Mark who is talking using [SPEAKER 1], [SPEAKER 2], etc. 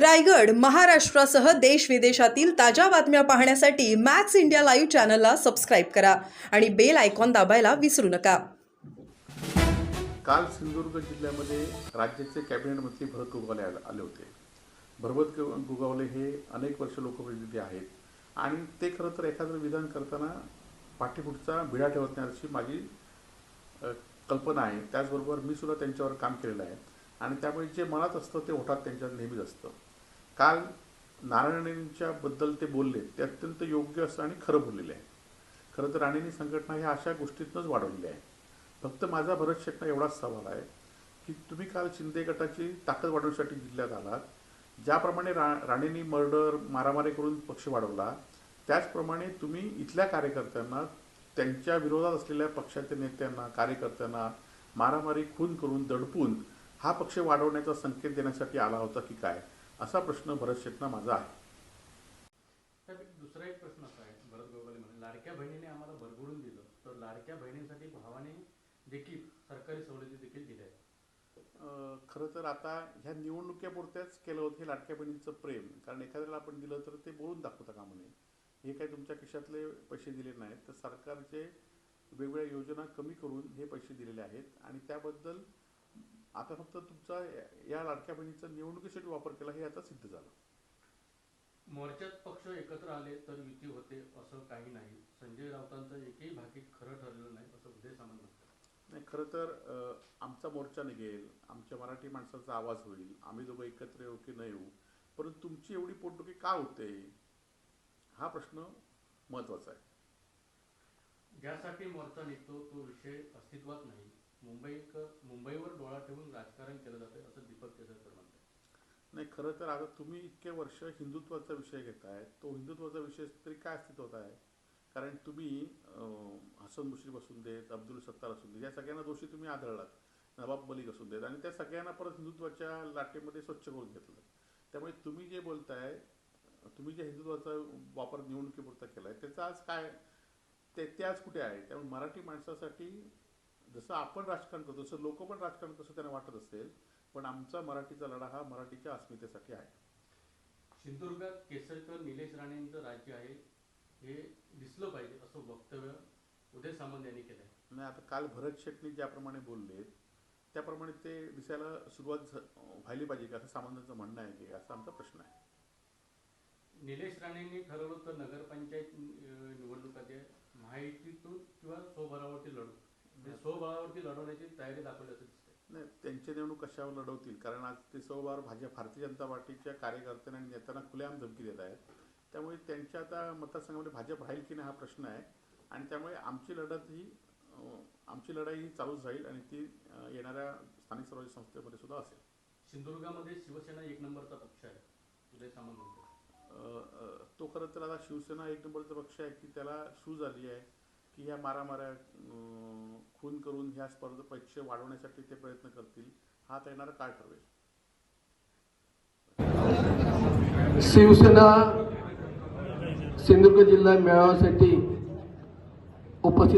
[SPEAKER 1] रायगड महाराष्ट्रासह देश विदेशातील ताज्या बातम्या पाहण्यासाठी मॅक्स इंडिया लाईव्ह चॅनलला सबस्क्राईब करा आणि बेल आयकॉन दाबायला विसरू नका.
[SPEAKER 2] काल सिंधुदुर्ग जिल्ह्यामध्ये राज्याचे कॅबिनेट मंत्री भरत गोगावले आले होते. भरत गो- गोगावले हे अनेक वर्ष लोकप्रतिनिधी आहेत आणि ते खरं तर एखादं विधान करताना पाठीपुढचा भिडा ठेवत नाही अशी माझी कल्पना आहे. त्याचबरोबर मी सुद्धा त्यांच्यावर काम केलेलं आहे आणि त्यामुळे जे मनात असतं ते ओठात त्यांच्या नेहमीच असतं. काल नारायणींच्या बद्दल ते बोलले ते अत्यंत योग्य असं आणि खरं बोललेले आहे. खरं तर राणेंनी संघटना ह्या अशा गोष्टीतूनच वाढवलेली आहे फक्त माझा भरत शेटना एवढाच सवाल आहे की तुम्ही काल शिंदे गटाची ताकद वाढवण्यासाठी जिल्ह्यात आलात ज्याप्रमाणे रा राणींनी मर्डर मारामारी करून पक्ष वाढवला त्याचप्रमाणे तुम्ही इथल्या कार्यकर्त्यांना त्यांच्या विरोधात असलेल्या पक्षाच्या नेत्यांना कार्यकर्त्यांना मारामारी खून करून दडपून हा पक्ष वाढवण्याचा संकेत देण्यासाठी आला होता की काय? असा प्रश्न भरत शेटना माझा आहे.
[SPEAKER 3] दुसरा एक प्रश्न असा आहे. भरत गोगावले म्हणे लाडक्या बहिणीने आम्हाला भरभरून दिलं तर लाडक्या बहिणींसाठी भावाने देखील सरकारी सवलती देखील दिल्या.
[SPEAKER 2] खरं तर आता ह्या निवडणुकीपुरत्याच केलं होतं हे लाडक्या बहिणीचं प्रेम. कारण एखाद्याला आपण दिलं तर ते बोलून दाखवता कामा नये हे काही तुमच्या खिशातले पैसे दिले नाहीत तर सरकारचे वेगवेगळ्या योजना कमी करून हे पैसे दिलेले आहेत. आणि त्याबद्दल आता फक्त तुमचा या- लाडक्या बहिणीचा निवडणुकीसाठी वापर केला हे आता सिद्ध झालं.
[SPEAKER 3] मोर्चात पक्ष एकत्र आले तर युती होते असं काही नाही. संजय राऊतांचं एकही भाकीत खरं ठरलेलं नाही असं उदय सामंत म्हणतात.
[SPEAKER 2] नाही खरं तर आमचा मोर्चा निघेल आमच्या मराठी माणसाचा आवाज होईल आम्ही दोघं एकत्र येऊ की नाही येऊ परंतु तुमची एवढी पोटदुखी का होते? हा प्रश्न महत्त्वाचा आहे.
[SPEAKER 3] ज्यासाठी मोर्चा निघतो तो विषय अस्तित्वात नाही. मुंबई मुंबईवर डोळा ठेवून राजकारण केलं जातं असं दीपक केसरकर म्हणतात
[SPEAKER 2] नाही खरं तर आता तुम्ही इतके वर्ष हिंदुत्वाचा विषय घेताय तो हिंदुत्वाचा विषय तरी काय अस्तित्वात आहे? कारण तुम्ही हसन मुश्रीफ असून देत अब्दुल सत्तार असून देत या सगळ्यांना दोषी तुम्ही आढळलात नवाब मलिक असून देत आणि त्या सगळ्यांना परत हिंदुत्वाच्या लाटेमध्ये स्वच्छ करून घेतलं. त्यामुळे तुम्ही जे बोलताय तुम्ही जे हिंदुत्वाचा वापर निवडणुकीपुरता केलाय त्याचा आज काय ते ते आज कुठे आहे? त्यामुळे मराठी माणसासाठी जसं आपण राजकारण करतो तसं लोक पण राजकारण कसं त्यांना वाटत असेल पण आमचा मराठीचा लढा हा मराठीच्या अस्मितेसाठी आहे.
[SPEAKER 3] सिंधुदुर्गात केसरकर निलेश राणेंचं राज्य आहे हे दिसलं पाहिजे असं वक्तव्य उदय सामंत यांनी केलं आहे
[SPEAKER 2] नाही आता काल भरत शेट्टी ज्याप्रमाणे बोलले त्याप्रमाणे ते दिसायला सुरुवात व्हायली पाहिजे का असं सामान्यांचं म्हणणं आहे की असा आमचा प्रश्न आहे.
[SPEAKER 3] निलेश राणेंनी ठरवलं होतं नगरपंचायत अं, निवडणुकाचे महायुतीतून किंवा स्वबळावरती लढू. स्वबळावरती लढवण्याची तयारी दाखवली असं
[SPEAKER 2] नाही त्यांची निवडणूक कशावर लढवतील? कारण आज ते सहभार भाजप भारतीय जनता पार्टीच्या कार्यकर्त्यांना आणि नेत्यांना खुलेआम धमकी देत आहेत. त्यामुळे त्यांच्या आता मतदारसंघामध्ये भाजप राहील की नाही हा प्रश्न आहे. आणि त्यामुळे आमची लढत ही आमची लढाई ही चालूच राहील आणि ती येणाऱ्या स्थानिक स्वराज्य संस्थेमध्ये सुद्धा असेल.
[SPEAKER 3] सिंधुदुर्गामध्ये शिवसेना एक नंबरचा पक्ष आहे उदय सामंत.
[SPEAKER 2] तो खरं तर आता शिवसेना एक नंबरचा पक्ष आहे की त्याला शूज आली आहे. की ह्या मारामाऱ्या खून करून ह्या स्पर्धा परीक्षा वाढवण्यासाठी ते प्रयत्न करतील हा आता येणारा काळ ठरवेल.
[SPEAKER 4] शिवसेना सिंधुदुर्ग जिल्हा मेळाव्यासाठी उपस्थित